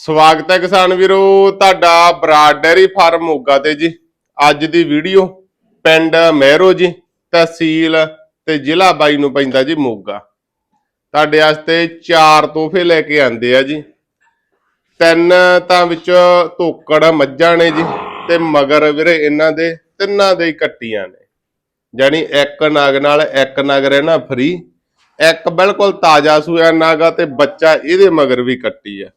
ਸਵਾਗਤ ਹੈ ਕਿਸਾਨ ਵੀਰੋ, ਤੁਹਾਡਾ ਬਰਾਡ ਡੈਰੀ ਫਾਰਮ ਮੋਗਾ ਤੇ ਜੀ। ਅੱਜ ਦੀ ਵੀਡੀਓ ਪਿੰਡ ਮਹਿਰੋ ਜੀ, ਤਹਿਸੀਲ ਤੇ ਜ਼ਿਲ੍ਹਾ ਬਾਈ ਨੂੰ ਪੈਂਦਾ ਜੀ ਮੋਗਾ। ਤੁਹਾਡੇ ਵਾਸਤੇ ਚਾਰ ਤੋਹਫੇ ਲੈ ਕੇ ਆਂਦੇ ਆ ਜੀ। ਤਿੰਨ ਤਾਂ ਵਿੱਚ ਧੋਕੜ ਮੱਝਾਂ ਨੇ ਜੀ ਤੇ ਮਗਰ ਵੀਰੇ ਇਹਨਾਂ ਦੇ ਤਿੰਨਾਂ ਦੇ ਹੀ ਕੱਟੀਆਂ ਨੇ। ਜਾਨੀ ਇੱਕ ਨਗ ਨਾਲ ਇੱਕ ਨਗ ਰਹਿਣਾ ਫਰੀ ਇੱਕ ਬਿਲਕੁਲ ਤਾਜ਼ਾ ਸੂਆ ਨਾਗਾ ਤੇ ਬੱਚਾ ਇਹਦੇ ਮਗਰ ਵੀ ਕੱਟੀ ਆ।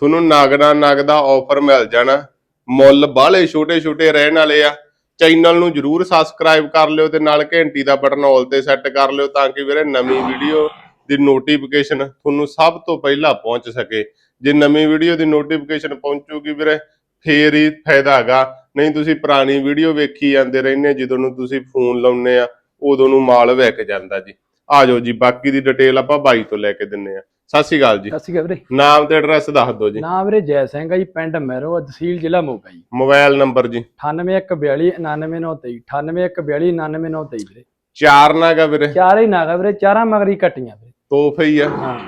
ਤੁਹਾਨੂੰ ਨਾਗਣਾ ਨਗ ਦਾ ਆਫਰ ਮਿਲ ਜਾਣਾ। ਮੁੱਲ ਬਾਹਲੇ ਛੋਟੇ ਛੋਟੇ ਰਹਿਣ ਵਾਲੇ ਆ। ਚੈਨਲ ਨੂੰ ਜਰੂਰ ਸਬਸਕ੍ਰਾਈਬ ਕਰ ਲਿਓ ਤੇ ਨਾਲ ਘੰਟੀ ਦਾ ਬਟਨ ਆਲ ਤੇ ਸੈੱਟ ਕਰ ਲਿਓ ਤਾਂ ਕਿ ਵੀਰੇ ਨਵੀਂ ਵੀਡੀਓ ਦੀ ਨੋਟੀਫਿਕੇਸ਼ਨ ਤੁਹਾਨੂੰ ਸਭ ਤੋਂ ਪਹਿਲਾਂ ਪਹੁੰਚ ਸਕੇ। ਜੇ ਨਵੀਂ ਵੀਡੀਓ ਦੀ ਨੋਟੀਫਿਕੇਸ਼ਨ ਪਹੁੰਚੂਗੀ ਵੀਰੇ, ਫੇਰ ਹੀ ਫਾਇਦਾ ਹੈਗਾ। ਨਹੀਂ ਤੁਸੀਂ ਪੁਰਾਣੀ ਵੀਡੀਓ ਵੇਖੀ ਜਾਂਦੇ ਰਹਿੰਦੇ ਜਦੋਂ ਨੂੰ ਤੁਸੀਂ ਫੋਨ ਲਾਉਨੇ ਆ, ਉਦੋਂ ਨੂੰ ਮਾਲ ਵਿਕ ਜਾਂਦਾ ਜੀ। ਆ ਜਾਓ ਜੀ, ਬਾਕੀ ਦੀ ਡਿਟੇਲ ਆਪਾਂ ਬਾਈ ਤੋਂ ਲੈ ਕੇ ਦਿੰਨੇ ਆ। ਸਤਿ ਸ਼੍ਰੀ ਅਕਾਲ ਜੀ। ਸਤਿ ਸ਼੍ਰੀ ਅਕਾਲ ਵੀਰੇ। ਨਾਮ ਤੇ ਐਡਰੈਸ ਦੱਸ ਦਿਓ ਜੀ। ਨਾਮ ਵੀਰੇ ਜੈ ਸਿੰਘ ਆ ਜੀ ਪਿੰਡ ਮਹਿਰੋ ਤਹਿਸੀਲ ਜ਼ਿਲ੍ਹਾ ਮੋਗਾ ਜੀ। ਮੋਬਾਈਲ ਨੰਬਰ ਜੀ। 9814299923 9814299923 ਵੀਰੇ। ਚਾਰ ਨਾਗਾ ਵੀਰੇ। ਚਾਰੇ ਹੀ ਨਾਗਾ ਵੀਰੇ ਚਾਰਾਂ ਮਗਰੀ ਕੱਟੀਆਂ ਵੀਰੇ। ਤੋਹਫੇ ਹੀ ਆ। ਹਾਂ।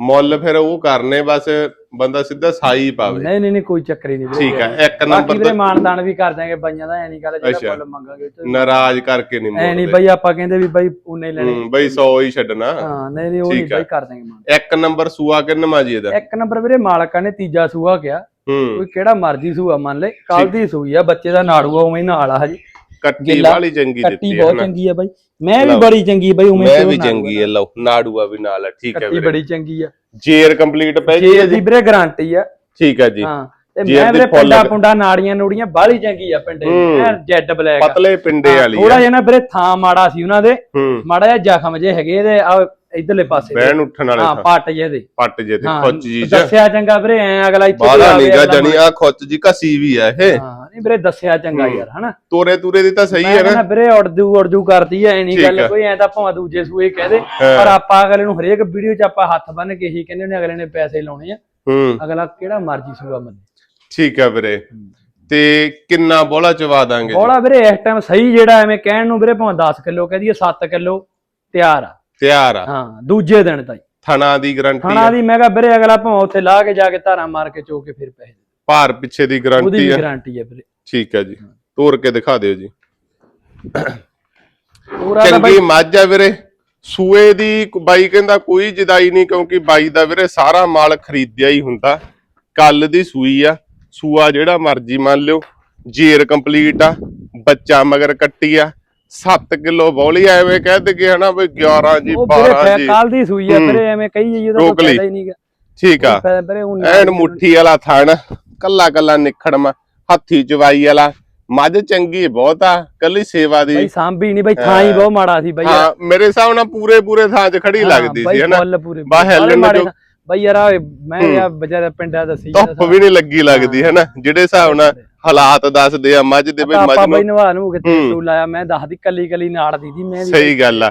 ਮੁੱਲ ਫਿਰ ਉਹ ਕਰਨੇ ਬਸ ਬੰਦਾ ਸਿੱਧਾ ਸਾਈ ਪਾਵੇ। ਨਹੀਂ ਨਹੀਂ ਨਹੀਂ ਕੋਈ ਚੱਕਰ ਹੀ ਨਹੀਂ ਠੀਕ ਹੈ ਇੱਕ ਬਾਕੀ ਨੰਬਰ ਵੀਰੇ ਤੇ ਮਾਨਦਾਨ ਵੀ ਕਰ ਦਾਂਗੇ ਬਾਈਆਂ ਦਾ ਐ ਨਹੀਂ ਗੱਲ ਅੱਛਾ। ਜਿਹੜਾ ਮੁੱਲ ਮੰਗਾਂਗੇ। ਨਾਰਾਜ਼ ਕਰਕੇ ਨਹੀਂ ਐ ਨਹੀਂ ਬਾਈ ਆਪਾਂ ਕਹਿੰਦੇ ਵੀ ਬਾਈ ਉਹਨੇ ਹੀ ਲੈਣੇ। ਹੂੰ ਬਈ 100 ਹੀ ਛੱਡਣਾ। ਹਾਂ ਨਹੀਂ ਨਹੀਂ ਉਹ ਨਹੀਂ ਠੀਕ। ਬਾਈ ਕਰ ਦਾਂਗੇ ਮਾਨ ਇੱਕ ਨੰਬਰ ਸੂਆ ਕਿੰਨਵਾਂ ਜੀ ਇਹਦਾ? ਇੱਕ ਨੰਬਰ ਵੀਰੇ ਮਾਲਕਾਂ ਨੇ ਤੀਜਾ ਸੂਆ ਗਿਆ ਹੂੰ। ਕੋਈ ਕਿਹੜਾ ਮਰਜ਼ੀ ਸੂਆ ਮੰਨ ਲੈ ਕੱਲ ਦੀ ਸੂਈ ਆ ਬੱਚੇ ਦਾ ਨਾੜੂਆ ਉਵੇਂ ਹੀ ਨਾਲ ਆ ਹਜੀ। ਕੱਟੀ ਗਿੱਲਾ, ਵਾਲੀ ਚੰਗੀ ਕੱਟੀ ਦਿੱਤੀ ਹੈ ਬਹੁਤ ਚੰਗੀ ਆ ਬਾਈ। ਮੈਂ ਵੀ ਲਓ। ਬੜੀ ਚੰਗੀ ਬਾਈ ਉਵੇਂ ਮੈਂ ਵੀ ਚੰਗੀ ਹੈ ਲਓ ਨਾੜੂਆ ਵੀ ਨਾਲ ਹੈ ਠੀਕ ਹੈ ਕੱਟੀ ਵੀਰੇ। ਬੜੀ ਚੰਗੀ ਆ। ਜੇਰ ਕੰਪਲੀਟ ਪੈ ਗਈ ਹੈ ਜੇ ਵੀਰੇ ਗਾਰੰਟੀ ਆ। ਠੀਕ ਹੈ ਜੀ। ਹਾਂ ਤੇ ਮੈਂ ਵੀਰੇ ਪਿੰਡਾ ਪੁੰਡਾ ਨਾੜੀਆਂ ਨੂੜੀਆਂ ਬਾਹਲੀ ਚੰਗੀ ਆ ਪਿੰਡੇ। ਐ ਜੈਡ ਬਲੈਕ ਪਤਲੇ ਪਿੰਡੇ ਵਾਲੀ ਥੋੜਾ ਜਿਹਾ ਨਾ ਵੀਰੇ ਥਾਂ ਮਾੜਾ ਸੀ ਉਹਨਾਂ ਦੇ। ਮਾੜਾ ਜਿਹਾ ਜ਼ਖਮ ਜੇ ਹੈਗੇ ਇਹਦੇ ਆ ਇਧਰਲੇ ਪਾਸੇ ਦੇ। ਬਹਿਣ ਉੱਠਣ ਵਾਲੇ ਹਾਂ ਥਾਂ। ਪੱਟ ਜੇ ਦੇ। ਪੱਟ ਜੇ ਤੇ ਖੁੱਚ ਜੀ ਚ ਦੱਸਿਆ ਚੰਗਾ ਵੀਰੇ ਐ ਅਗਲਾ ਇੱਥੇ ਬਾਹਲਾ ਆਵੇ, ਨੀਗਾ ਅਗਲਾ ਜਣੀ ਆ ਖੁੱਚ ਜੀ ਘਸੀ ਵੀ ਆ ਇਹ। ਹਾਂ ਨਹੀਂ ਵੀਰੇ ਦੱਸਿਆ ਚੰਗਾ ਹੂੰ। ਯਾਰ ਹਨਾ? ਤੋਰੇ ਤੂਰੇ ਦੀ ਤਾਂ ਸਹੀ ਮੈਂ ਹੈ ਕਹਿੰਦਾ ਨਾ ਵੀਰੇ ਉੜਦੂ ਉੜਦੂ ਕਰਦੀ ਐ ਨਹੀਂ ਠੀਕ ਗੱਲ ਆ। ਕੋਈ ਐ ਤਾਂ ਭਾਵੇਂ ਦੂਜੇ ਸੂਏ ਕਹਿ ਦੇ। ਹਾਂ। ਪਰ ਆਪਾਂ ਅਗਲੇ ਨੂੰ ਹਰੇਕ ਵੀਡੀਓ 'ਚ ਆਪਾਂ ਹੱਥ ਬੰਨ ਕੇ ਹੀ ਕਹਿੰਦੇ ਨੇ ਅਗਲੇ ਨੇ ਪੈਸੇ ਲਾਉਣੇ ਆ। ਹੂੰ। ਅਗਲਾ ਕਿਹੜਾ ਮਰਜ਼ੀ ਸੂਆ ਮੰਨੇ। ਠੀਕ ਹੈ ਵੀਰੇ। ਤੇ ਕਿੰਨਾ ਬੋਲਾ ਚਵਾ ਦਾਂਗੇ ਜੀ? ਬੋਲਾ ਵੀਰੇ ਇਸ ਟਾਈਮ ਸਹੀ ਜਿਹੜਾ ਐਵੇਂ ਕਹਿਣ ਨੂੰ ਵੀਰੇ ਭਾਵੇਂ 10 ਕਿਲੋ ਕਹਿ ਦਈਏ 7 ਕਿਲੋ ਤਿਆਰ ਆ। ਤਿਆਰ ਆ। ਹਾਂ ਦੂਜੇ ਦਿਨ ਤਾਈ। ਥਣਾ ਦੀ ਗਾਰੰਟੀ ਹੈ ਦੀ ਮੈਂ ਕਿਹਾ ਵੀਰੇ ਅਗਲਾ ਭਾਵੇਂ ਉੱਥੇ ਲਾ ਕੇ ਜਾ ਕੇ ਧਾਰਾਂ ਮਾਰ ਕੇ ਚੋ ਕੇ ਫਿਰ ਪੈਸੇ। ਭਾਰ ਪਿੱਛੇ ਦੀ ਉਹਦੀ ਗਾਰੰਟੀ ਵੀ ਹੈ ਗਾਰੰਟੀ ਹੈ ਵੀਰੇ। ਠੀਕ ਹੈ ਜੀ। ਤੋੜ ਕੇ ਦਿਖਾ ਦਿਓ ਜੀ। ਚੰਗੀ ਮੱਝ ਆ ਵੀਰੇ। ਸੂਏ ਦੀ ਬਾਈ ਕਹਿੰਦਾ ਕੋਈ ਜਦਾਈ ਨਹੀਂ ਕਿਉਂਕਿ ਬਾਈ ਦਾ ਵੀਰੇ ਸਾਰਾ ਮਾਲ ਖਰੀਦਿਆ ਹੀ ਹੁੰਦਾ। ਕੱਲ ਦੀ ਸੂਈ ਆ। ਸੂਆ ਜਿਹੜਾ ਮਰਜ਼ੀ ਮੰਨ ਲਿਓ। ਜੇਰ ਕੰਪਲੀਟ ਆ। ਬੱਚਾ ਮਗਰ ਕੱਟੀ ਆ। 7 ਕਿਲੋ ਬੌਲੀ ਐਵੇਂ ਕਹਿ ਦਗੇ ਹਨਾ ਬਈ 11 ਜੀ ਉਹ ਵੀਰੇ 12 ਫੈ ਜੀ। ਕੱਲ ਦੀ ਸੂਈ ਆ। ਵੀਰੇ ਐਵੇਂ ਕਹੀ ਜਾਈਏ ਉਹਦਾ। ਫਾਇਦਾ ਹੀ ਨਹੀਂਗਾ ਠੀਕ ਆ। ਐਨ ਮੁੱਠੀ ਵਾਲਾ ਥਣ ਕੱਲਾ ਕੱਲਾ ਨਿਖੜਮਾ ਹੱਥੀ ਚਵਾਈ ਵਾਲਾ। ਮੱਝ ਚੰਗੀ ਬਹੁਤ ਆ ਕੱਲੀ ਸੇਵਾ ਦੀ। ਬਾਈ ਸਾਂਭੀ ਨਹੀਂ ਬਾਈ ਥਾਂ ਹੀ ਬਹੁਤ ਮਾੜਾ ਸੀ ਬਾਈ। ਹਾਂ ਮੇਰੇ ਹਿਸਾਬ ਨਾਲ ਪੂਰੇ ਪੂਰੇ ਥਾਂ 'ਚ ਖੜੀ ਲੱਗਦੀ ਸੀ ਹਨਾ। ਹਿੱਲਣ ਮਾੜੇ ਜੋ- ਬਾਈ ਯਾਰ ਮੈਂ ਯਾਰ ਵਿਚਾਰਾ ਪਿੰਡਾਂ ਦਾ ਸੀ ਧੁੱਪ ਵੀ ਨਹੀਂ ਲੱਗੀ ਲੱਗਦੀ ਹੈ ਨਾ ਜਿਹੜੇ ਹਿਸਾਬ ਨਾਲ ਹਾਲਾਤ ਦੱਸਦੇ ਆ ਮੱਝ ਦੇ ਵੀ ਮੱਝ ਆਪਾਂ ਬਾਈ ਨੂੰ ਨਵਾ ਨੂੰ ਕਿਤੇ ਹੂੰ। ਟੂ ਲਾਇਆ ਮੈਂ ਦੱਸਦੀ ਕੱਲੀ ਕੱਲੀ ਨਾੜ ਦੀ ਸੀ ਮੈਂ ਵੀ ਸਹੀ ਗੱਲ ਆ।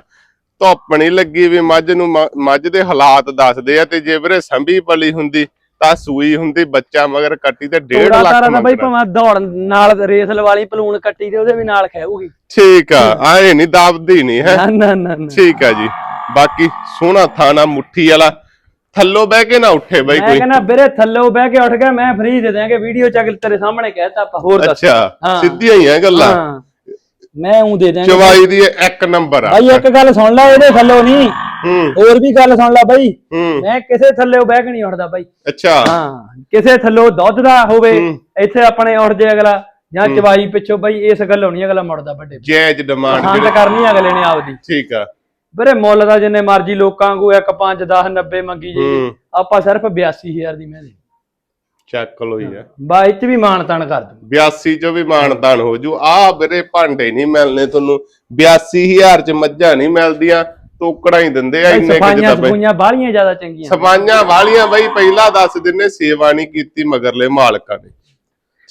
ਧੁੱਪ ਨਹੀਂ ਲੱਗੀ ਵੀ ਮੱਝ ਨੂੰ ਮ- ਮੱਝ ਦੇ ਹਾਲਾਤ ਦੱਸਦੇ ਆ ਤੇ ਜੇ ਵੀਰੇ ਸੰਭੀ ਪਲੀ ਹੁੰਦੀ ਤਾਂ ਸੂਈ ਹੁੰਦੀ ਬੱਚਾ ਮਗਰ ਕੱਟੀ ਤੇ 1.5 ਤੋੜਾ ਲੱਖ ਤਾਰਾ ਦਾ ਬਾਈ ਭਾਵੇਂ ਦੌੜ ਨਾਲ ਰੇਸ ਵਾਲੀ ਪਲੂਣ ਕੱਟੀ ਤੇ ਉਹਦੇ ਵੀ ਨਾਲ ਖਾਊਗੀ ਠੀਕ ਆ ਆਏ ਨਹੀਂ ਦਾਬਦੀ ਨਹੀਂ ਹੈ। ਨਾ ਨਾ ਨਾ ਨਾ। ਠੀਕ ਆ ਜੀ। ਬਾਕੀ ਸੋਹਣਾ ਥਾਣਾ ਮੁੱਠੀ ਵਾਲਾ ਥੱਲੋਂ ਬਹਿ ਕੇ ਨਾ ਉੱਠੇ ਬਾਈ ਮੈਂ ਕੋਈ। ਕਹਿੰਦਾ ਵੀਰੇ ਥੱਲੇ ਬਹਿ ਕੇ ਉੱਠ ਗਿਆ ਮੈਂ ਫ੍ਰੀ ਦੇ ਦਿਆਂਗੇ ਵੀਡੀਓ ਚ ਅਗਲ ਤੇਰੇ ਸਾਹਮਣੇ ਕਹਿਤਾ ਆਪਾਂ ਹੋਰ ਦੱਸ। ਅੱਛਾ ਹਾਂ। ਸਿੱਧੀਆਂ ਹੀ ਆ ਗੱਲਾਂ। ਹਾਂ। ਮੈਂ ਉਹ ਦੇ ਦਿਆਂਗੇ। ਚਵਾਈ ਦੀ ਇਹ ਇੱਕ ਨੰਬਰ ਆ। ਬਾਈ ਇੱਕ ਗੱਲ ਸੁਣ ਲੈ ਇਹਦੇ ਥੱਲੋਂ ਨਹੀਂ। ਹੂੰ। ਹੋਰ ਵੀ ਗੱਲ ਸੁਣ ਲੈ ਬਾਈ। ਹੂੰ। ਮੈਂ ਕਿਸੇ ਥੱਲੇ ਬਹਿ ਕੇ ਨਹੀਂ ਉੱਠਦਾ ਬਾਈ। ਅੱਛਾ। ਹਾਂ ਕਿਸੇ ਥੱਲੋਂ ਦੁੱਧ ਦਾ ਹੋਵੇ। ਇੱਥੇ ਆਪਣੇ ਉੱਠ ਜੇ ਅਗਲਾ ਜਾਂ ਚਵਾਈ ਪਿੱਛੋਂ ਬਾਈ ਇਸ ਗੱਲੋਂ ਨਹੀਂ ਅਗਲਾ ਮੁੜਦਾ ਵੱਡੇ। ਜੈਜ ਡਿਮਾਂਡ ਪਸੰਦ ਕਰਨੀ ਅਗਲੇ ਨੇ ਆਪਦੀ। ਠੀਕ ਆ। ਵੀਰੇ ਮੁੱਲ ਦਾ ਜਿੰਨੇ ਮਰਜ਼ੀ ਲੋਕਾਂ ਵਾਂਗੂ 1 5 10 90 ਮੰਗੀ ਜੀ ਹੂੰ। ਆਪਾਂ ਸਿਰਫ 82000 ਦੀ ਮੈਂ ਦੇ ਚੱਕ ਲੋ ਹੀ। ਆ ਬਾਈ ਚ ਵੀ ਮਾਨਤਾਨ ਕਰ ਦੂੰ 82 ਚੋਂ ਵੀ ਮਾਨਦਾਨ ਹੋ ਜੂ। ਆ ਵੀਰੇ ਭਾਂਡੇ ਨਹੀਂ ਮਿਲਨੇ ਤੁਹਾਨੂੰ। 82000 ਚ ਮੱਝਾਂ ਨਹੀਂ ਮਿਲਦੀਆਂ। ਤੋਕੜਾਂ ਹੀ ਦਿੰਦੇ ਆ ਇੰਨੇ ਕੁ ਸਫਾਈਆਂ ਬਈ। ਸਫੂਈਆਂ ਬਾਹਲੀਆਂ ਜ਼ਿਆਦਾ ਚੰਗੀਆਂ। ਸਫਾਈਆਂ ਵਾਲੀਆਂ ਬਈ ਪਹਿਲਾਂ ਦੱਸ ਦਿੰਨੇ ਸੇਵਾ ਨਹੀਂ ਕੀਤੀ ਮਗਰਲੇ ਮਾਲਕਾਂ ਨੇ।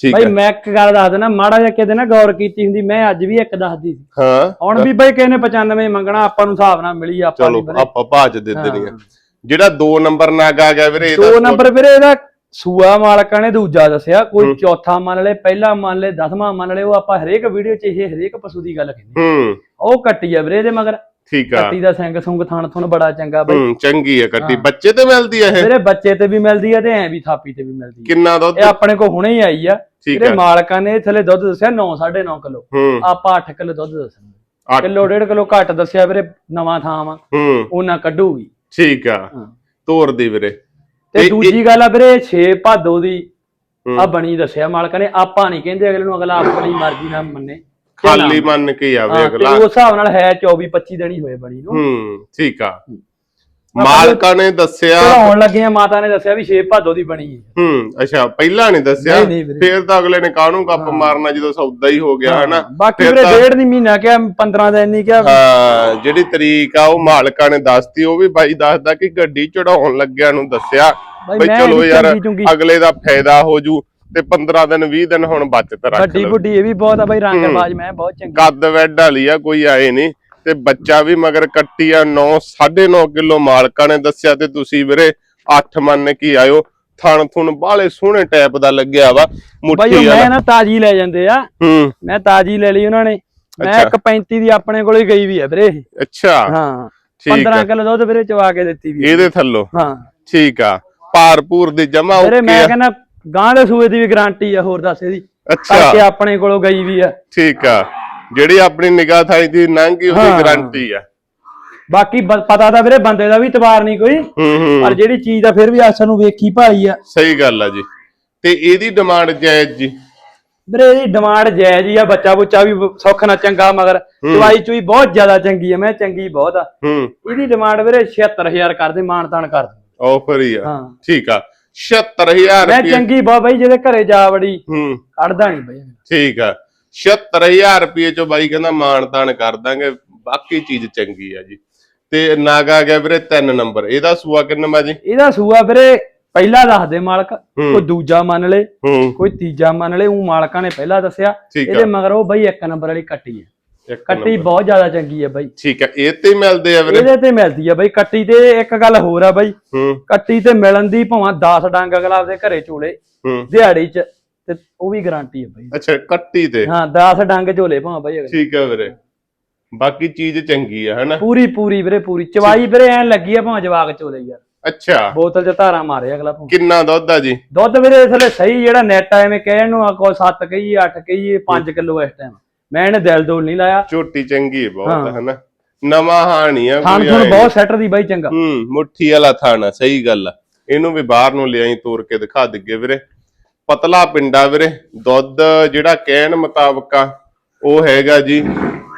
ਬਾਈ ਹੈ। ਮੈਂ ਇੱਕ ਗੱਲ ਦੱਸ ਦੇਣਾ ਮਾੜਾ ਜਿਹਾ ਕਿਤੇ ਨਾ ਗੌਰ ਕੀਤੀ ਹੁੰਦੀ ਮੈਂ ਅੱਜ ਵੀ ਇੱਕ ਦੱਸਦੀ ਸੀ। ਹਾਂ ਹੁਣ ਵੀ ਬਾਈ ਕਿਸੇ ਨੇ 95 ਮੰਗਣਾ ਆਪਾਂ ਨੂੰ ਹਿਸਾਬ ਨਾਲ ਮਿਲੀ ਆਪਾਂ ਚਲੋ ਨੂੰ ਵੀਰੇ। ਆਪਾਂ ਭਾਜ ਦੇ ਦੇਣੀ ਆ। ਜਿਹੜਾ 2 ਨੰਬਰ ਨਾਗ ਆ ਗਿਆ ਵੀਰੇ ਇਹਦਾ ਦੋ ਨੰਬਰ ਵੀਰੇ ਇਹਦਾ ਸੂਆ ਮਾਲਕਾਂ ਨੇ ਦੂਜਾ ਦੱਸਿਆ ਕੋਈ ਚੌਥਾ ਮੰਨ ਲੈ ਪਹਿਲਾ ਮੰਨ ਲੈ ਦਸਵਾਂ ਮੰਨ ਲੈ ਉਹ ਆਪਾਂ ਹਰੇਕ ਵੀਡੀਓ 'ਚ ਇਹ ਹਰੇਕ ਪਸ਼ੂ ਦੀ ਗੱਲ ਕਹਿੰਦੇ ਹੂੰ। ਉਹ ਕੱਟੀ ਆ ਵੀਰੇ ਇਹਦੇ ਮਗਰ। ਠੀਕ ਆ। ਕੱਟੀ ਦਾ ਸਿੰਘ ਸੁੰਗ ਥਣ ਥਣ ਬੜਾ ਚੰਗਾ ਬਾਈ। ਹੂੰ ਚੰਗੀ ਹੈ ਕੱਟੀ। ਹਾਂ। ਬੱਚੇ ਤੇ ਮਿਲਦੀ ਹੈ ਇਹ? ਵੀਰੇ ਬੱਚੇ ਤੇ ਵੀ ਮਿਲਦੀ ਆ ਤੇ ਐ ਵੀ ਥਾਪੀ ਤੇ ਵੀ ਮਿਲਦੀ ਆ। ਕਿੰਨਾ ਦੁੱਧ? ਇਹ ਆਪਣੇ ਕੋ ਹੁਣੇ ਹੀ ਆਈ ਆ। ਠੀਕ ਆ। ਮਾਲਕਾਂ ਨੇ ਥੱਲੇ ਦੁੱਧ ਦੱਸਿਆ 9 9.5 ਕਿਲੋ। ਹੂੰ। ਆਪਾਂ 8 ਕਿਲੋ ਦੁੱਧ ਦੱਸਣਾ ਅੱਠ। ਕਿਲੋ ਡੇਢ ਕਿਲੋ ਘੱਟ ਦੱਸਿਆ ਵੀਰੇ ਨਵਾਂ ਥਾਂ ਵਾ। ਹੂੰ। ਉਹਨਾਂ ਕੱਢੂਗੀ। ਠੀਕ ਆ। ਹਾਂ। ਤੋਰ ਦੀ ਵੀਰੇ। ਤੇ ਇਹ- ਦੂਜੀ ਗੱਲ ਆ ਵੀਰੇ 6 ਭਾਦੋ ਦੀ ਹੂੰ। ਆ ਬਣੀ ਦੱਸਿਆ ਮਾਲਕਾਂ ਨੇ। ਆਪਾਂ ਨਹੀਂ ਕਹਿੰਦੇ ਅਗਲੇ ਨੂੰ ਅਗਲਾ ਆਪਣੀ ਮਰਜ਼ੀ ਨਾਲ ਮੰਨੇ। ਖਾਲੀ ਮੰਨ ਕੇ ਆਵੇ ਅਗਲਾ। ਉਸ ਹਿਸਾਬ ਨਾਲ ਹੈ 24 25 ਦਿਨ ਹੀ ਹੋਏ ਬਣੀ ਨੂੰ। ਹੂੰ ਠੀਕ ਆ। ਮਾਲਕਾਂ ਨੇ ਦੱਸਿਆ ਚੜਾਉਣ ਲੱਗੀਆਂ ਮਾਤਾ ਨੇ ਦੱਸਿਆ ਵੀ 6 ਭਾਦੋ ਦੀ ਬਣੀ ਹੈ। ਹੂੰ ਅੱਛਾ ਪਹਿਲਾਂ ਨਹੀਂ ਦੱਸਿਆ। ਨਹੀਂ, ਨਹੀਂ। ਫੇਰ ਤਾਂ ਅਗਲੇ ਨੇ ਕਾਹਨੂੰ ਗੱਪ ਮਾਰਨਾ ਜਦੋਂ ਸੌਦਾ ਹੀ ਹੋ ਗਿਆ ਹਨਾ? ਬਾਕੀ ਵੀਰੇ ਡੇਢ ਦੀ ਮਹੀਨਾ ਕਿਹਾ 15 ਦਿਨ ਨਹੀਂ ਕਿਹਾ। ਹਾਂ ਜਿਹੜੀ ਤਰੀਕ ਆ ਉਹ ਮਾਲਕਾਂ ਨੇ ਦੱਸਤੀ। ਉਹ ਵੀ ਬਾਈ ਦੱਸਦਾ ਕਿ ਗੱਡੀ ਚੜਾਉਣ ਲੱਗਿਆ ਨੂੰ ਦੱਸਿਆ ਬਾਈ ਚਲੋ ਯਾਰ ਅਗਲੇ ਦਾ ਫਾਇਦਾ ਹੋ ਜੂ। ਤੇ 15 ਦਿਨ 20 ਦਿਨ ਹੁਣ ਬਚਤ ਰੱਖ ਵੱਡੀ ਬੁੱਢੀ ਇਹ ਵੀ ਬਹੁਤ ਆ ਬਾਈ ਰੰਗਬਾਜ਼ ਮੈਂ ਬਹੁਤ ਚੰਗੀ। ਕੱਦ ਵੈਡ ਵਾਲੀ ਆ ਕੋਈ ਆਏ ਨਹੀਂ ਤੇ ਬੱਚਾ ਵੀ ਮਗਰ ਕੱਟੀ ਆ 9 9.5 ਕਿਲੋ ਮਾਲਕਾਂ ਨੇ ਦੱਸਿਆ ਤੇ ਤੁਸੀਂ ਵੀਰੇ 8 ਮੰਨ ਕੇ ਆਇਓ। ਥਣ ਥੁਣ ਬਾਲੇ ਸੋਹਣੇ ਟਾਈਪ ਦਾ ਲੱਗਿਆ ਵਾ ਬਾਈ ਮੁੱਠੀ ਵਾਲਾ। ਮੈਂ ਨਾ ਤਾਜੀ ਲੈ ਜਾਂਦੇ ਆ। ਹੂੰ। ਮੈਂ ਤਾਜੀ ਲੈ ਲਈ ਉਹਨਾਂ ਨੇ। ਮੈਂ। ਇੱਕ 35 ਦੀ ਆਪਣੇ ਕੋਲੇ ਗਈ ਵੀ ਆ ਵੀਰੇ। ਅੱਛਾ। ਹਾਂ। ਠੀਕ 15 ਆ ਕਿਲੋ ਦੁੱਧ ਵੀਰੇ ਚਵਾ ਕੇ ਦਿੱਤੀ ਵੀ। ਇਹਦੇ ਥੱਲੋਂ। ਹਾਂ। ਠੀਕ ਆ। ਭਾਰਪੂਰ ਦੀ ਜਮਾ ਵੀਰੇ ਓਕੇ ਮੈਂ ਆ। ਕਹਿੰਦਾ ਗਾਂ ਦੇ ਸੂਏ ਦੀ ਵੀ ਗਾਰੰਟੀ ਆ ਹੋਰ ਦੱਸ ਇਹਦੀ। ਅੱਛਾ। ਕਰਕੇ ਆਪਣੇ ਕੋਲੋਂ ਗਈ ਵੀ ਆ। ਠੀਕ ਆ। ਜਿਹੜੀ ਆਪਣੀ ਨਿਗਾਹ ਥਾਈ ਦੀ ਨੰਗੀ ਉਹਦੀ। ਗਾਰੰਟੀ ਆ। ਬਾਕੀ ਪਤਾ ਤਾਂ ਵੀਰੇ ਬੰਦੇ ਦਾ ਵੀ ਤਬਾਰ ਨਹੀਂ ਕੋਈ। ਪਰ ਜਿਹੜੀ ਚੀਜ਼ ਦਾ ਫਿਰ ਵੀ ਅਸਰ ਨੂੰ ਵੇਖੀ ਭਾਈ ਆ। ਸਹੀ ਗੱਲ ਆ ਜੀ। ਤੇ ਇਹਦੀ ਡਿਮਾਂਡ ਜਾਇਜ਼ ਜੀ? ਵੀਰੇ ਇਹਦੀ ਡਿਮਾਂਡ ਜਾਇਜ਼ ਹੀ ਆ ਬੱਚਾ ਬੁੱਚਾ ਵੀ ਸੁੱਖ ਨਾਲ ਚੰਗਾ ਮਗਰ ਦਵਾਈ ਚੂਈ ਬਹੁਤ ਜ਼ਿਆਦਾ ਚੰਗੀ ਆ ਮੈਂ ਚੰਗੀ ਬਹੁਤ ਆ। ਇਹਦੀ ਡਿਮਾਂਡ ਵੀਰੇ 76000 ਕਰਦੇ ਮਾਨ ਤਾਨ ਕਰ। ਆਫਰ ਹੀ ਆ। ਠੀਕ ਆ। 76000 ਮੈਂ ਰੁਪਏ। ਚੰਗੀ ਬਹੁਤ ਬਾਈ ਜਿਹਦੇ ਘਰੇ ਜਾ ਵੜੀ ਹੂੰ। ਕੱਢਦਾ ਨਹੀਂ ਬਾਈ। ਠੀਕ ਆ। 76000 ਰੁਪਏ ਚੋਂ ਬਾਈ ਕਹਿੰਦਾ ਮਾਣ ਤਾਣ ਕਰ ਦਾਂਗੇ ਬਾਕੀ ਚੀਜ਼ ਚੰਗੀ ਆ ਜੀ। ਤੇ ਨਾਗਾ ਆ ਗਿਆ ਵੀਰੇ 3 ਨੰਬਰ। ਇਹਦਾ ਸੂਆ ਕਿੰਨਾ ਜੀ? ਇਹਦਾ ਸੂਆ ਵੀਰੇ ਪਹਿਲਾ ਦੱਸ ਦੇ ਮਾਲਕ। ਕੋਈ ਦੂਜਾ ਮੰਨ ਲੇ ਹੂੰ। ਕੋਈ ਤੀਜਾ ਮੰਨ ਲੇ ਉਹ ਮਾਲਕਾਂ ਨੇ ਪਹਿਲਾਂ ਦੱਸਿਆ। ਠੀਕ ਆ। ਇਹਦੇ ਮਗਰ ਉਹ ਬਾਈ ਇੱਕ ਨੰਬਰ ਵਾਲੀ ਕੱਟੀ ਹੈ ਕੱਟੀ। ਬਹੁਤ ਜ਼ਿਆਦਾ ਚੰਗੀ ਹੈ ਬਾਈ। ਠੀਕ ਆ ਇਹ ਤੇ ਹੀ ਮਿਲਦੇ ਆ ਵੀਰੇ। ਇਹਦੇ ਤੇ ਮਿਲਦੀ ਆ ਬਾਈ ਕੱਟੀ ਤੇ ਇੱਕ ਗੱਲ ਹੋਰ ਆ ਬਾਈ। ਹੂੰ। ਕੱਟੀ ਤੇ ਮਿਲਣ ਦੀ ਭਾਵੇਂ 10 ਡੰਗ ਅਗਲਾ ਆਪਦੇ ਘਰੇ ਚੋਲੇ ਹੂੰ। ਦਿਹਾੜੀ ਚ ਤੇ ਉਹ ਵੀ ਗਾਰੰਟੀ ਹੈ ਬਾਈ। ਅੱਛਾ ਕੱਟੀ ਤੇ। ਹਾਂ 10 ਡੰਗ ਝੋਲੇ ਭਾਵੇਂ ਬਾਈ ਅਗਲੇ। ਠੀਕ ਆ ਵੀਰੇ। ਬਾਕੀ ਚੀਜ਼ ਚੰਗੀ ਆ ਹਨਾ? ਪੂਰੀ ਪੂਰੀ ਵੀਰੇ ਪੂਰੀ। ਚਵਾਈ ਵੀਰੇ ਐਨ ਲੱਗੀ ਆ ਭਾਵੇਂ ਜਵਾਕ ਚੋਲੇ ਯਾਰ। ਅੱਛਾ। ਬੋਤਲ ਚ ਧਾਰਾ ਮਾਰੇ ਅਗਲਾ ਭਾਵੇਂ। ਕਿੰਨਾ ਦੁੱਧ ਆ ਜੀ? ਦੁੱਧ ਵੀਰੇ ਥਲੇ ਸਹੀ ਜਿਹੜਾ ਨੈਟ ਆ ਐਵੇਂ ਕਹਿਣ ਨੂੰ ਆ ਕੋ 7 ਕਹੀ 8 ਕਹੀ 5 ਕਿਲੋ ਇਸ ਟਾਈਮ ਮੈਂ ਇਹਨੇ ਦਿਲ ਦੋਲ ਨਹੀਂ ਲਾਇਆ। ਝੋਟੀ ਚੰਗੀ ਹੈ ਬਹੁਤ। ਹਨਾ? ਨਵਾਂ ਹਾਣੀ ਆ ਥਣ ਆਏ ਬਹੁਤ ਸੈਟਰ ਦੀ ਬਾਈ ਚੰਗਾ। ਹੂੰ ਮੁੱਠੀ ਵਾਲਾ ਥਾਣਾ ਸਹੀ ਗੱਲ ਆ। ਇਹਨੂੰ ਵੀ ਬਾਹਰ ਨੂੰ ਲਿਆਈ ਤੋਰ ਕੇ ਦਿਖਾ ਦਿੱਗੇ ਵੀਰੇ। ਪਤਲਾ ਪਿੰਡਾ ਵੀਰੇ। ਦੁੱਧ ਜਿਹੜਾ ਕਹਿਣ ਮੁਤਾਬਕ ਆ ਉਹ ਹੈਗਾ ਜੀ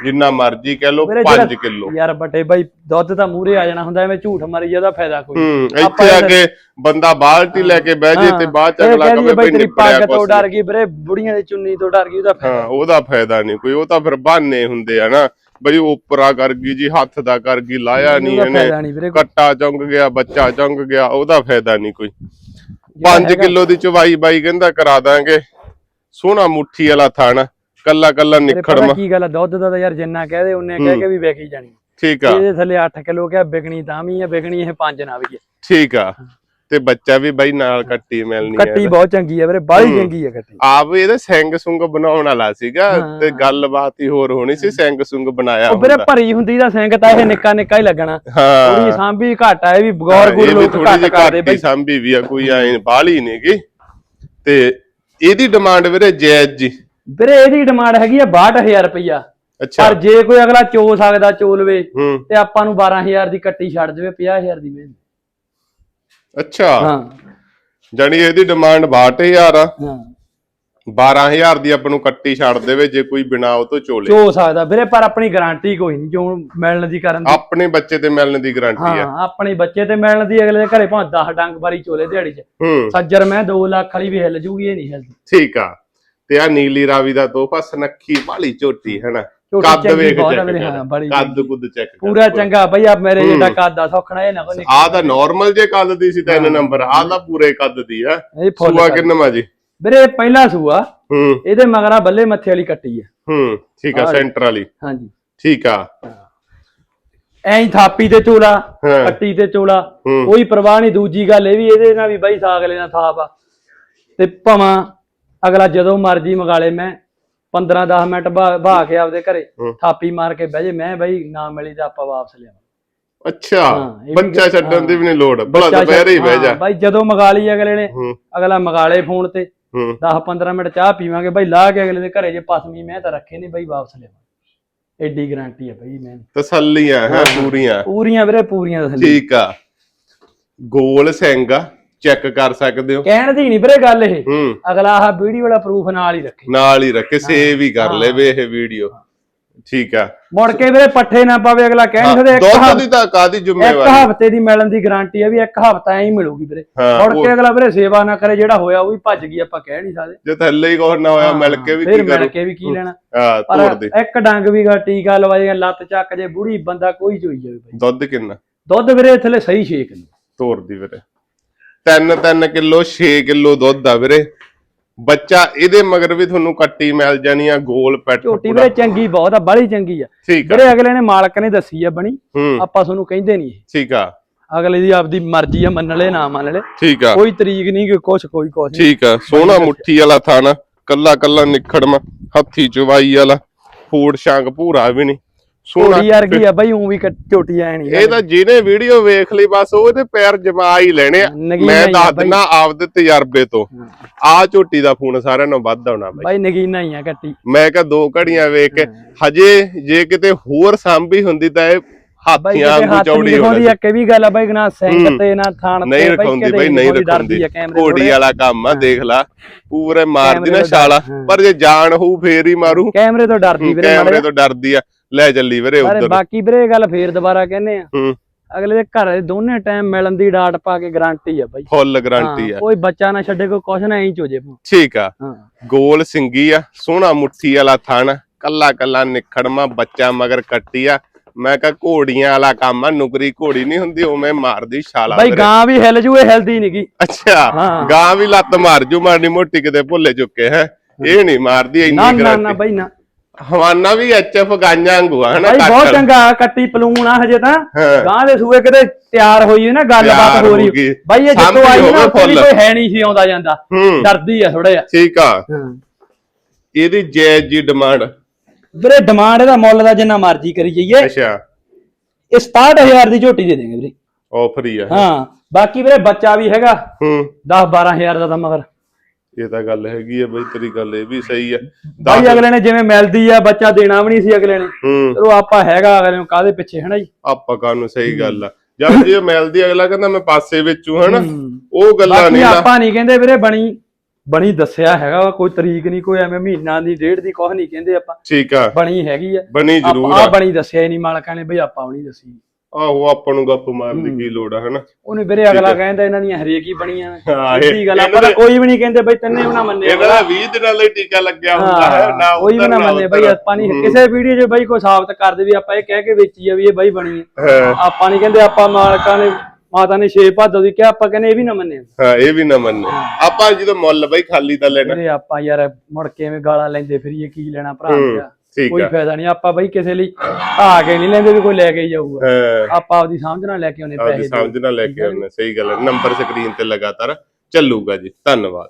ਜਿੰਨਾ ਮਰਜ਼ੀ ਕਹਿ ਲਓ ਵੀਰੇ 5 ਕਿਲੋ। ਯਾਰ ਵੱਡੇ ਬਾਈ ਦੁੱਧ ਤਾਂ ਮੂਰੇ ਆ ਜਾਣਾ ਹੁੰਦਾ ਐਵੇਂ ਝੂਠ ਮਾਰੀ ਜਾਂਦਾ ਫਾਇਦਾ ਕੋਈ ਹੂੰ ਇੱਥੇ ਆ ਕੇ ਬੰਦਾ ਬਾਲਟੀ ਲੈ ਕੇ ਬਹਿ ਜੇ ਤੇ ਬਾਅਦ ਚ ਅਗਲਾ ਕਹਿ ਬਾਈ ਤੇਰੀ ਪੱਗ ਤੋਂ ਡਰ ਗਈ ਵੀਰੇ ਬੁੜੀਆਂ ਦੀ ਚੁੰਨੀ ਤੋਂ ਡਰ ਗਈ ਉਹਦਾ ਫਾਇਦਾ ਹਾਂ ਉਹਦਾ ਫਾਇਦਾ ਨਹੀਂ ਕੋਈ ਉਹ ਤਾਂ ਫਿਰ ਬਹਾਨੇ ਹੁੰਦੇ ਆ ਨਾ। ਬਈ ਉਪਰਾ ਕਰ ਗਈ ਜੀ ਹੱਥ ਦਾ ਕਰ ਗਈ ਲਾਇਆ ਨਹੀਂ ਉਹਦਾ ਇਹਨੇ। ਫਾਇਦਾ ਨਹੀਂ ਵੀਰੇ ਕੋਈ। ਕੱਟਾ ਚੁੰਗ ਗਿਆ ਬੱਚਾ ਚੁੰਗ ਗਿਆ ਉਹਦਾ ਫਾਇਦਾ ਨਹੀਂ ਕੋਈ। ਜਿਹੜਾ 5 ਹੈਗਾ- ਕਿਲੋ ਦੀ ਚਵਾਈ ਬਾਈ ਕਹਿੰਦਾ ਕਰਾ ਦਾਂਗੇ। ਸੋਹਣਾ ਮੁੱਠੀ ਵਾਲਾ ਥਣ। ਕੱਲਾ ਕੱਲਾ ਵੀਰੇ ਨਿਖੜਮ। ਪਤਾ ਕੀ ਗੱਲ ਆ ਦੁੱਧ ਦਾ ਤਾਂ ਯਾਰ ਜਿੰਨਾ ਕਹਦੇ ਉਹਨੇ ਕਹਿ ਕੇ ਵੀ ਵੇਖ ਹੀ ਜਾਣੀ। ਠੀਕ ਆ। ਇਹਦੇ ਥੱਲੇ 8 ਕਿਲੋ ਕਿਹਾ ਵਿਕਣੀ ਤਾਂ ਵੀ ਆ ਵਿਕਣੀ ਇਹ 5 ਨਾ ਵੀ ਠੀਕ ਆ। ਤੇ ਬੱਚਾ ਵੀ ਬਾਈ ਨਾਲ ਕੱਟੀ ਮਿਲਣੀ ਕੱਟੀ ਹੈ ਬਹੁਤ ਚੰਗੀ ਆ ਵੀਰੇ ਬਾਹਲੀ ਚੰਗੀ ਆ ਕੱਟੀ। ਆਪ ਇਹਦੇ ਸਿੰਘ ਸੁੰਗ ਬਣਾਉਣ ਵਾਲਾ ਸੀਗਾ ਹਾਂ। ਤੇ ਗੱਲਬਾਤ ਹੀ ਹੋਰ ਹੋਣੀ ਸੀ ਸਿੰਘ ਸੁੰਗ ਬਣਾਇਆ ਉਹ ਵੀਰੇ ਭਰੀ ਹੁੰਦੀ ਦਾ ਸਿੰਘ ਤਾਂ ਇਹ ਨਿੱਕਾ ਨਿੱਕਾ ਹੀ ਲੱਗਣਾ। ਹਾਂ। ਥੋੜੀ ਸਾਂਭੀ ਘੱਟ ਆ ਇਹ ਵੀ ਗੌਰ ਗੁਰ ਲੋਕ ਘੱਟ ਕਰਦੇ ਹੀ ਬਈ। ਸਾਂਭੀ ਵੀ ਆ ਕੋਈ ਐ ਬਾਹਲੀ ਨਹੀਂਗੀ ਤੇ ਇਹਦੀ ਡਿਮਾਂਡ ਵੀਰੇ ਜਾਇਜ਼ ਜੀ। ਵੀਰੇ ਇਹਦੀ ਡਿਮਾਂਡ ਹੈਗੀ ਆ 62000 ਰੁਪਈਆ। ਅੱਛਾ। ਪਰ ਜੇ ਕੋਈ ਅਗਲਾ ਚੋ ਸਕਦਾ ਚੋ ਲਵੇ ਹੂੰ। ਤੇ ਆਪਾਂ ਨੂੰ 12000 ਦੀ ਕੱਟੀ ਛੱਡ ਦੇਵੇ 50000 ਦੀ ਮਿਲ ਅੱਛਾ। ਹਾਂ। ਜਾਨੀ ਇਹਦੀ ਡਿਮਾਂਡ 62000 ਆ। ਹਾਂ। 12000 ਦੀ ਆਪਾਂ ਨੂੰ ਕੱਟੀ ਛੱਡ ਦੇਵੇ ਜੇ ਕੋਈ ਬਿਨਾ ਉਹ ਤੋਂ ਚੋਲੇ ਚੋ ਸਕਦਾ। ਵੀਰੇ ਪਰ ਆਪਣੀ ਗਾਰੰਟੀ ਕੋਈ ਨਹੀਂ ਜੋ ਮਿਲਣ ਦੀ ਕਰਨ ਦੀ। ਆਪਣੇ ਬੱਚੇ ਤੇ ਮਿਲਣ ਦੀ ਗਾਰੰਟੀ ਆ। ਹਾਂ ਆਪਣੇ ਬੱਚੇ ਤੇ ਮਿਲਣ ਦੀ ਅਗਲੇ ਦੇ ਘਰੇ ਭਾਵੇਂ 10 ਡੰਗ ਵਾਰੀ ਚੋਲੇ ਦਿਹਾੜੀ 'ਚ। ਹੂੰ। ਸੱਜਰ ਮੈਂ 2 ਲੱਖ ਵਾਲੀ ਵੀ ਹਿੱਲ ਜੂਗੀ ਇਹ ਨਹੀਂ ਹਿਲਦੀ। ਠੀਕ ਆ। ਤੇ ਆ ਨੀਲੀ ਰਾਵੀ ਦਾ ਤੋਹਫਾ ਸਨੱਖੀ ਭਾਲੀ ਝੋਟੀ ਹੈਨਾ ਕੱਦ ਵੇਖ ਚੈੱਕ ਕੱਦ ਕੁੱਦ ਚੈੱਕ ਪੂਰਾ ਚੰਗਾ ਬਈ ਆ ਮੇਰੇ ਜਿਹੜਾ ਕੱਦ ਆ ਸੌਖਣਾ ਇਹ ਨਾ ਕੋਈ ਆ ਤਾਂ ਨਾਰਮਲ ਜੇ ਕੱਦ ਦੀ ਸੀ ਤਿੰਨ ਨੰਬਰ ਆ ਤਾਂ ਪੂਰੇ ਕੱਦ ਦੀ ਆ। ਸੂਆ। ਕਿੰਨਾ ਜੀ? ਵੀਰੇ ਪਹਿਲਾ ਸੂਆ। ਹੂੰ। ਇਹਦੇ ਮਗਰਾ ਬੱਲੇ ਮੱਥੇ ਵਾਲੀ ਕੱਟੀ ਆ। ਹੂੰ ਠੀਕ ਆ। ਸੈਂਟਰ ਵਾਲੀ। ਹਾਂਜੀ। ਠੀਕ ਆ। ਐਂ ਥਾਪੀ ਤੇ ਚੋਲਾ। ਕੱਟੀ ਤੇ ਚੋਲਾ। ਕੋਈ ਪਰਵਾਹ ਨਹੀਂ ਦੂਜੀ ਗੱਲ ਇਹ ਵੀ ਇਹਦੇ ਨਾਲ ਵੀ ਬਾਈ ਸਾਗ ਲੈਣਾ ਥਾਪ ਆ। ਤੇ ਭਾਵਾਂ ਅਗਲਾ ਜਦੋਂ ਮਰਜ਼ੀ ਮੰਗਾਲੇ ਮੈਂ 15 10 ਮਿੰਟ ਬਾ ਕੇ ਆਪਦੇ ਘਰੇ ਹੂੰ। ਥਾਪੀ ਮਾਰ ਕੇ ਬਹਿ ਜੇ। ਮੈਂ ਬਈ ਨਾ ਮਿਲੀ ਤਾਂ ਆਪਾਂ ਵਾਪਸ ਲਿਆਵਾਂ। ਅੱਛਾ ਹਾਂ, ਇਹ ਵੀ ਬੱਚਾ ਗੱਲ- ਛੱਡਣ ਦੀ। ਵੀ ਨਹੀਂ ਲੋੜ। ਭਲਾ ਦੁਪਹਿਰੇ ਹੀ ਬਹਿ ਹਾਂ, ਜਾ ਬਾਈ ਜਦੋਂ ਮਗਾ ਲਈ ਅਗਲੇ ਨੇ ਹੂੰ। ਅਗਲਾ ਮਗਾ ਲੇ ਫੋਨ ਤੇ। ਹੂੰ। 10 15 ਮਿੰਟ ਚਾਹ ਪੀਵਾਂਗੇ। ਬਾਈ ਲਾ ਕੇ ਅਗਲੇ ਦੇ ਘਰੇ ਜੇ ਪਸਮੀ ਮੈਂ ਤਾਂ ਰੱਖੇ ਨਹੀਂ ਬਾਈ ਵਾਪਸ ਲਿਆਵਾਂ। ਐਡੀ ਗਾਰੰਟੀ ਆ ਬਾਈ ਮੈਂ। ਤਸੱਲੀਆਂ ਹੈ ਪੂਰੀਆਂ। ਪੂਰੀਆਂ ਵੀਰੇ ਪੂਰੀਆਂ ਦੱਸਲੀ ਠੀਕ ਆ। ਗੋਲ ਸਿੰਘ ਆ ਚੈੱਕ ਕਰ ਸਕਦੇ ਹੋ। ਕਹਿਣ ਦੀ ਨਹੀਂ ਵੀਰੇ ਗੱਲ ਇਹ। ਹੂੰ। ਅਗਲਾ ਆਹ ਵੀਡੀਓ ਵਾਲਾ ਪ੍ਰੂਫ ਨਾਲ ਹੀ ਰੱਖੇ। ਨਾਲ ਹੀ ਰੱਖੇ ਸੇਵ ਹੀ ਕਰ ਲਵੇ ਇਹ ਵੀਡੀਓ। ਠੀਕ ਆ। ਮੁੜ ਕੇ ਵੀਰੇ ਪੱਠੇ ਨਾ ਪਾਵੇ ਅਗਲਾ ਕਹਿ ਨਹੀਂ ਸਕਦੇ ਇੱਕ ਦੁੱਧ ਹਫ਼- ਦੀ ਤਾਂ ਕਾਦੀ ਇੱਕ ਜ਼ਿੰਮੇਵਾਰੀ ਹਫ਼ਤੇ ਦੀ ਮਿਲਣ ਦੀ ਗਾਰੰਟੀ ਹੈ ਵੀ ਇੱਕ ਹਫ਼ਤਾ ਐਂ ਹੀ ਮਿਲੂਗੀ ਵੀਰੇ। ਮੁੜ ਕੇ ਅਗਲਾ ਵੀਰੇ ਸੇਵਾ ਨਾ ਕਰੇ ਜਿਹੜਾ ਹੋਇਆ ਉਹ ਵੀ ਭੱਜ ਗਈ ਆਪਾਂ ਕਹਿ ਨਹੀਂ ਸਕਦੇ। ਜੇ ਥੱਲੇ ਹੀ ਕੁਛ ਨਾ ਹੋਇਆ ਮਿਲ ਕੇ ਵੀ ਫਿਰ ਕੀ ਮਿਲ ਕਰੂ? ਕੇ ਵੀ ਕੀ ਲੈਣਾ। ਹਾਂ ਤੋੜ ਦੇ। ਇੱਕ ਡੰਗ ਵੀ ਗਾ ਟੀਕਾ ਲਵਾਏਗਾ ਲੱਤ ਚੱਕ ਜੇ ਬੁੜੀ ਬੰਦਾ ਕੋਈ ਚੋਈ ਜਾਵੇ ਬਾਈ। ਦੁੱਧ ਕਿੰਨਾ? ਦੁੱਧ ਵੀਰੇ ਥੱਲੇ ਸਹੀ 6 ਕਿਲੋ। ਤੋੜ ਦੀ ਵੀਰੇ। 3 3 ਕਿਲੋ 6 ਕਿਲੋ ਦੁੱਧ ਆ ਵੀਰੇ। ਬੱਚਾ ਇਹਦੇ ਮਗਰ ਵੀ ਤੁਹਾਨੂੰ ਕੱਟੀ ਮਿਲ ਜਾਣੀ ਆ ਗੋਲ ਪੈਟ ਝੋਟੀ ਵੀਰੇ ਚੰਗੀ ਬਹੁਤ ਆ ਬੜੀ ਚੰਗੀ ਆ। ਵੀਰੇ ਅਗਲੇ ਨੇ ਮਾਲਕ ਨੇ ਦੱਸੀ ਆ ਬਣੀ ਆਪਾਂ ਤੁਹਾਨੂੰ ਕਹਿੰਦੇ ਨਹੀਂ। ਠੀਕ ਆ। ਅਗਲੇ ਦੀ ਆਪਦੀ ਮਰਜ਼ੀ ਆ ਮੰਨ ਲੈ ਨਾ ਮੰਨ ਲੈ। ਠੀਕ ਆ। ਕੋਈ ਤਰੀਕ ਨਹੀਂ ਕਿ ਕੁਛ ਕੋਈ ਕੁਛ ਠੀਕ ਆ। ਸੋਹਣਾ ਮੁੱਠੀ ਵਾਲਾ ਥਾਣਾ ਕੱਲਾ ਕੱਲਾ ਨਿਖੜਮਾ ਹੱਥੀ ਚਵਾਈ ਵਾਲਾ। ਫੂੜ ਸ਼ੰਗ ਭੂਰਾ ਵੀ ਨਹੀਂ। ਸੋਹਣਾ ਝੋਟੀ ਵਰਗੀ ਆ ਬਾਈ ਉਂ ਵੀ ਕ- ਝੋਟੀ ਐ ਨਹੀਂ ਇਹ ਤਾਂ ਜਿਹਨੇ ਵੀਡੀਓ ਵੇਖ ਲਈ ਬਸ ਉਹਦੇ ਪੈਰ ਜਮਾ ਹੀ ਲੈਣੇ ਮੈਂ ਹੀ ਦੱਸ। ਦਿੰਦਾ ਆਪਦੇ ਤਜਰਬੇ ਤੋਂ। ਆ ਝੋਟੀ ਦਾ ਫੋਨ ਸਾਰਿਆਂ ਨਾਲੋਂ ਵੱਧ ਆਉਣਾ ਬਾਈ। ਬਾਈ ਨਗੀਨਾ ਹੀ ਆ ਕੱਟੀ ਮੈਂ ਕਿਹਾ ਦੋ ਘੜੀਆਂ ਵੇਖ ਕੇ ਹਜੇ ਜੇ ਕਿਤੇ ਹੋਰ ਸਾਂਭੀ ਹੁੰਦੀ ਤਾਂ ਇਹ ਹਾਥੀਆਂ ਹੱਥ ਚੌੜੀ ਨਹੀਂ ਹੋ ਜਾਂਦੀ। ਆ ਕਿ ਵੀ ਗੱਲ ਆ ਬਾਈ ਨਾ ਸਿੰਘ ਤੇ ਨਾ ਥਾਣ ਨਹੀਂ ਤੇ ਬਾਈ ਰਖਾਉਂਦੀ ਬਈ ਨਹੀਂ ਰਖਾਉਂਦੀ। ਘੋੜੀ। ਵਾਲਾ ਕੰਮ ਆ ਦੇਖ ਲਾ। ਪੂਰੇ ਮਾਰਦੀ ਨਾ ਛਾਲਾ। ਪਰ ਜੇ ਜਾਣ ਹੋਊ ਫੇਰ ਹੀ ਮਾਰੂ। ਕੈਮਰੇ ਤੋਂ ਡਰਦੀ ਵੀਰੇ ਕੈਮਰੇ ਮਾਰੇ ਤੋਂ ਡਰਦੀ ਆ। ਲੈ ਚੱਲੀ ਵੀਰੇ ਉਧਰ। ਬਾਕੀ ਵੀਰੇ ਗੱਲ ਫੇਰ ਦੁਬਾਰਾ ਕਹਿੰਦੇ ਆ। ਹੂੰ। ਅਗਲੇ ਦੇ ਘਰ ਦੇ ਦੋਨੇ ਟਾਈਮ ਮਿਲਣ ਦੀ ਡਾਟ ਪਾ ਕੇ ਗਾਰੰਟੀ ਆ ਬਾਈ। ਫੁੱਲ ਗਾਰੰਟੀ ਆ। ਕੋਈ ਬੱਚਾ ਨਾ ਛੱਡੇ ਕੋਈ ਕੁਛ ਨਾ ਐਂ ਚੋ ਜੇ ਠੀਕ ਆ। ਗੋਲ ਸਿੰਗੀ ਆ ਸੋਹਣਾ ਮੁੱਠੀ ਵਾਲਾ ਥਣ ਕੱਲਾ ਕੱਲਾ ਨਿਖੜਮਾ ਬੱਚਾ ਮਗਰ ਕੱਟੀ ਆ। ਮੈਂ ਕਿਹਾ ਘੋੜੀਆਂ ਵਾਲਾ ਕੰਮ ਆ ਨੁਕਰੀ ਘੋੜੀ ਨਹੀਂ ਹੁੰਦੀ ਉਵੇਂ ਮਾਰਦੀ ਛਾਲਾ ਬਾਈ। ਗਾਂ ਵੀ ਹਿਲ ਜੂ ਇਹ ਹਿਲਦੀ ਨਹੀਂਗੀ ਅੱਛਾ। ਗਾਂ ਵੀ ਲੱਤ ਮਾਰ ਜੂ ਮਾਰਨੀ ਮੋਟੀ ਕਿਤੇ ਭੁੱਲੇ ਚੁੱਕੇ ਹੈ। ਇਹ ਨਹੀਂ ਮਾਰਦੀ ਇੰਨੀ ਨਾ ਨਾ ਨਾ ਗਾਰੰਟੀ ਬਾਈ ਨਾ। ਹਵਾਨਾ ਵੀ ਐਚਐਫ ਗਾਂਜਾਂ ਵਾਂਗੂ ਆ ਹਨਾ ਬਹੁਤ ਕੱਟ। ਚੰਗਾ ਕੱਟੀ ਪਲੂਣ ਆ ਹਜੇ ਤਾਂ। ਗਾਂ ਦੇ ਸੂਏ ਕਿਤੇ ਤਿਆਰ ਹੋਈ ਹੈ ਨਾ ਗੱਲਬਾਤ ਹੋ ਰਹੀ। ਬਾਈ ਇਹ ਜਿੱਤੋਂ ਆਈ ਨਾ। ਕੋਈ ਹੈ ਨਹੀਂ ਸੀ ਆਉਂਦਾ ਜਾਂਦਾ। ਡਰਦੀ ਆ ਥੋੜਾ ਜਿਹਾ। ਠੀਕ ਆ। ਇਹਦੀ ਜਾਇਜ਼ ਜੀ ਡਿਮਾਂਡ। ਵੀਰੇ ਡਿਮਾਂਡ ਇਹਦਾ ਮੁੱਲ ਦਾ ਜਿੰਨਾ ਮਰਜ਼ੀ ਕਰੀ ਜਾਈਏ। ਅੱਛਾ। ਇਹ 67000 ਦੀ ਝੋਟੀ ਦੇ ਦੇਂਗੇ ਵੀਰੇ। ਆਫਰ ਹੀ ਆ। ਹਾਂ। ਬਾਕੀ ਵੀਰੇ ਬੱਚਾ ਵੀ ਹੈਗਾ। ਹੂੰ। 10 12000 ਦਾ ਤਾਂ ਮਗਰ। ਇਹ ਤਾਂ ਗੱਲ ਹੈਗੀ ਆ ਬਈ ਤੇਰੀ ਗੱਲ ਇਹ ਵੀ ਸਹੀ ਆ। ਬਾਈ ਦੱਸ- ਅਗਲੇ ਨੇ ਜਿਵੇਂ ਮਿਲਦੀ ਆ ਬੱਚਾ ਦੇਣਾ ਵੀ ਨਹੀਂ ਸੀ ਅਗਲੇ ਨੇ। ਹੂੰ। ਚਲੋ ਆਪਾਂ ਹੈਗਾ ਅਗਲੇ ਨੂੰ ਕਾਦੇ ਪਿੱਛੇ ਹਨਾ ਜੀ? ਆਪਾਂ ਕਾਨੂੰ ਸਹੀ ਗੱਲ ਆ। ਜਦ ਜੇ ਮਿਲਦੀ ਅਗਲਾ ਕਹਿੰਦਾ ਮੈਂ ਪਾਸੇ ਵਿੱਚੂ ਹਨਾ। ਉਹ ਗੱਲਾਂ ਨਹੀਂ ਆਪਾਂ ਨਹੀਂ ਕਹਿੰਦੇ ਵੀਰੇ ਬਣੀ ਬਣੀ ਦੱਸਿਆ ਹੈਗਾ ਕੋਈ ਤਰੀਕ ਨਹੀਂ ਕੋਈ ਐਵੇਂ ਮਹੀਨਾ ਦੀ ਡੇਢ ਦੀ ਕੁਝ ਨਹੀਂ ਕਹਿੰਦੇ ਆਪਾਂ। ਠੀਕ ਆ। ਬਣੀ ਹੈਗੀ ਆ। ਬਣੀ ਜ਼ਰੂਰ ਆ। ਆ ਬਣੀ ਦੱਸਿਆ ਹੀ ਨਹੀਂ ਮਾਲਕਾਂ ਨੇ ਬਈ ਆਪਾਂ ਉਹ ਨਹੀਂ ਦੱਸੀ। ਆਹੋ ਆਪਾਂ ਨੂੰ ਗੱਪ ਮਾਰਨ ਦੀ ਕੀ ਲੋੜ ਆ ਹਨਾ? ਉਹਨੇ ਵੀਰੇ ਅਗਲਾ ਕਹਿੰਦਾ ਇਹਨਾਂ ਦੀਆਂ ਹਰੇਕ ਹੀ ਬਣੀਆਂ ਇਹ ਗੱਲ ਆਪਾਂ ਤਾਂ ਕੋਈ ਵੀ ਨਹੀਂ ਕਹਿੰਦੇ ਬਈ ਤੰਨੇ ਨਾ ਮੰਨੇ ਇਹਨਾਂ ਦਾ 20 ਦਿਨਾਂ ਲਈ ਟੀਕਾ ਲੱਗਿਆ ਹੁੰਦਾ ਹੈ ਨਾ ਕੋਈ ਵੀ ਨਾ ਮੰਨੇ। ਬਈ। ਆਪਾਂ ਨਹੀਂ ਕਿਸੇ ਵੀਡੀਓ 'ਚ ਬਈ ਕੋਈ ਸਾਬਤ ਕਰ ਦੇ ਵੀ ਆਪਾਂ ਇਹ ਕਹਿ ਕੇ ਵੇਚੀ ਆ ਵੀ ਇਹ ਬਈ ਬਣੀ ਹੈ। ਆਪਾਂ ਨਹੀਂ ਕਹਿੰਦੇ ਆਪਾਂ ਮਾਲਕਾਂ ਨੇ ਮਾਤਾ ਨੇ ਛੇ ਭਾਦੋਂ ਦੀ ਕਿਹਾ ਆਪਾਂ ਕਹਿੰਦੇ ਇਹ ਵੀ ਨਾ ਮੰਨੇ। ਹਾਂ ਇਹ ਵੀ ਨਾ ਮੰਨੇ। ਆਪਾਂ ਜਦੋਂ ਮੁੱਲ ਬਈ ਖਾਲੀ ਤਾਂ ਲੈਣਾ। ਵੀਰੇ ਆਪਾਂ ਯਾਰ ਮੁੜ ਕੇ ਐਵੇਂ ਗਾਲਾਂ ਲੈਂਦੇ ਫਿਰੀਏ ਕੀ ਲੈਣਾ ਭਰਾ ਮੇਰਾ ਕੋਈ ਫਾਇਦਾ ਨਹੀਂ ਆਪਾਂ ਬਈ ਕਿਸੇ ਲਈ ਆ ਕੇ ਨਹੀਂ ਲੈਂਦੇ ਵੀ ਕੋਈ ਲੈ ਕੇ ਹੀ ਜਾਊਗਾ। ਆਪਾਂ ਆਪਦੀ ਸਮਝ ਨਾਲ ਲੈ ਕੇ ਆਉਨੇ ਆਪਦੀ ਪੈਸੇ ਸਮਝ ਨਾਲ ਲੈ ਕੇ ਆਉਣੇ ਸਹੀ ਗੱਲ ਹੈ ਨੰਬਰ ਸਕਰੀਨ ਤੇ ਲਗਾਤਾਰ ਚੱਲੂਗਾ ਜੀ। ਧੰਨਵਾਦ।